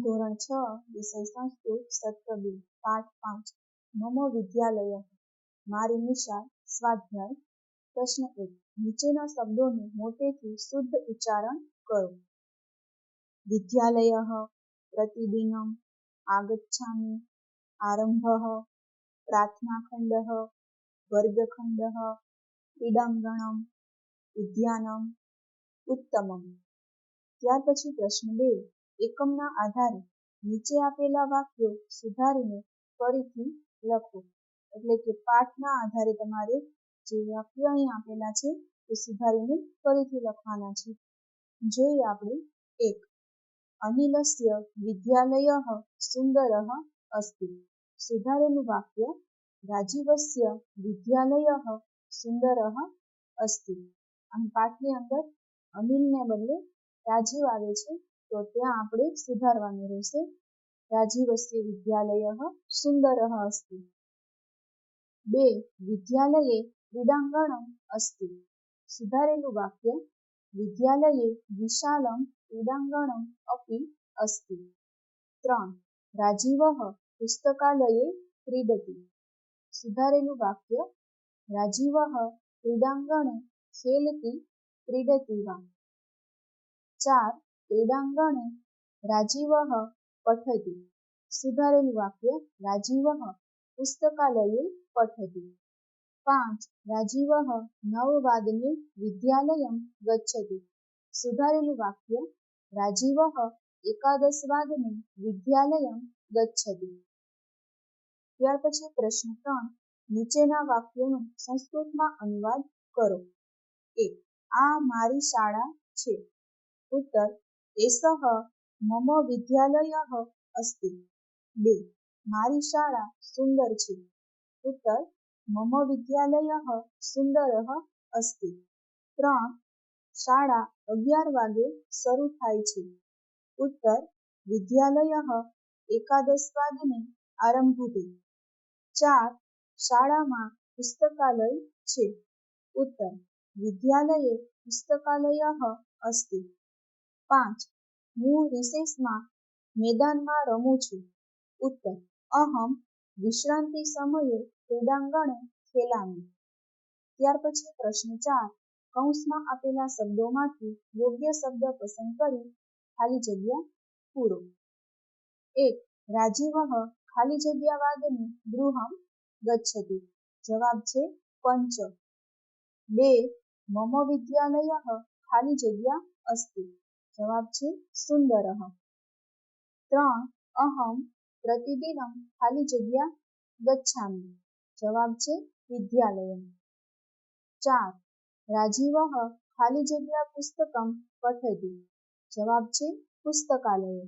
ધોરણ છ વિષય સંસ્કૃત સત્ર બે પાઠ પાંચ. મમો વિદ્યાલય. મારી નિશા સ્વાધ્યાય. પ્રશ્ન એક. નીચેના શબ્દોનું મોટેથી શુદ્ધ ઉચ્ચારણ કરો. વિદ્યાલય, પ્રતિદિનમ, આગચ્છામિ, આરંભ, પ્રાર્થનાખંડ, વર્ગખંડ, ક્રીડાંગણમ, ઉદ્યાનમ, ઉત્તમમ. ત્યાર પછી પ્રશ્ન બે. એકમના આધારે નીચે આપેલા વાક્યો સુધારીને ફરીથી લખો. એટલે કે પાઠના આધારે તમારે જે વાક્યો અહીં આપેલા છે તે સુધારીને ફરીથી લખવાના છે. જોઈએ આપણે એક. અનિલસ્ય વિદ્યાલય સુંદર અસ્તિ. સુધારેલું વાક્ય રાજીવસ્ય વિદ્યાલય સુંદર અસ્તિ. આમ પાઠની અંદર અનિલને બદલે રાજીવ આવે છે. તો ત્યાં આપણે સુધારવાનું રહેશે. રાજીવસ્ય વિદ્યાલય સુંદર અસ્તિ. બે, વિદ્યાલયે ક્રીડાંગણમ અસ્તિ. સુધારેલું વાક્ય, વિદ્યાલયે વિશાલમ ક્રીડાંગણમ અપી અસ્તિ. ત્રણ, રાજીવ પુસ્તકાલયે ક્રીડતિ. સુધારેલું વાક્ય, રાજીવ ક્રીડાંગણે ખેલતી, ક્રીડતી વા ચાર ક્રીડાંગણે રાજીવ પઠતિ સુધારેલું વાક્ય રાજીવ પુસ્તકાલયે પઠતિ પાંચ રાજીવ નવવાદને વિદ્યાલયમ ગચ્છતિ સુધારેલું વાક્ય રાજીવ એકાદશવાદને વિદ્યાલયમ ગચ્છતિ ત્યાર પછી પ્રશ્ન ત્રણ નીચેના વાક્યોનો સંસ્કૃતમાં અનુવાદ કરો એક આ મારી શાળા છે ઉત્તર એસહ મમ વિદ્યાલયઃ અસ્તિ. બે, મારી શાળા સુંદર છે. ઉત્તર, મમ વિદ્યાલયઃ સુંદરઃ અસ્તિ. ત્રણ, શાળા અગિયાર વાગે શરૂ થાય છે. ઉત્તર, વિદ્યાલયઃ એકાદશવાદને આરભતે ચાર, શાળામાં પુસ્તકાલય છે. ઉત્તર, વિદ્યાલયે પુસ્તકાલયઃ અસ્તિ. પાંચ. હું રિસેસમાં મેદાનમાં રમું છું. ઉત્તર. અહમ વિશ્રાંતિ સમયે ક્રીડાંગણે ખેલામિ ત્યાર પછી પ્રશ્ન ચાર. કૌંસમાં આપેલા શબ્દોમાંથી યોગ્ય શબ્દ પસંદ કરી ખાલી જગ્યા પૂરો. એક. રાજીવ ખાલી જગ્યા વાદને ગૃહમ ગચ્છતિ. જવાબ છે પંચ. બે. મમ વિદ્યાલય ખાલી જગ્યા અસ્તિ. જવાબ છે સુંદર ત્રણ અહમ પ્રતિદિનમ ખાલી જગ્યા ગચ્છામિ જવાબ છે વિદ્યાલય ચાર રાજીવ ખાલી જગ્યા પુસ્તકમ પઠતિ જવાબ છે પુસ્તકાલય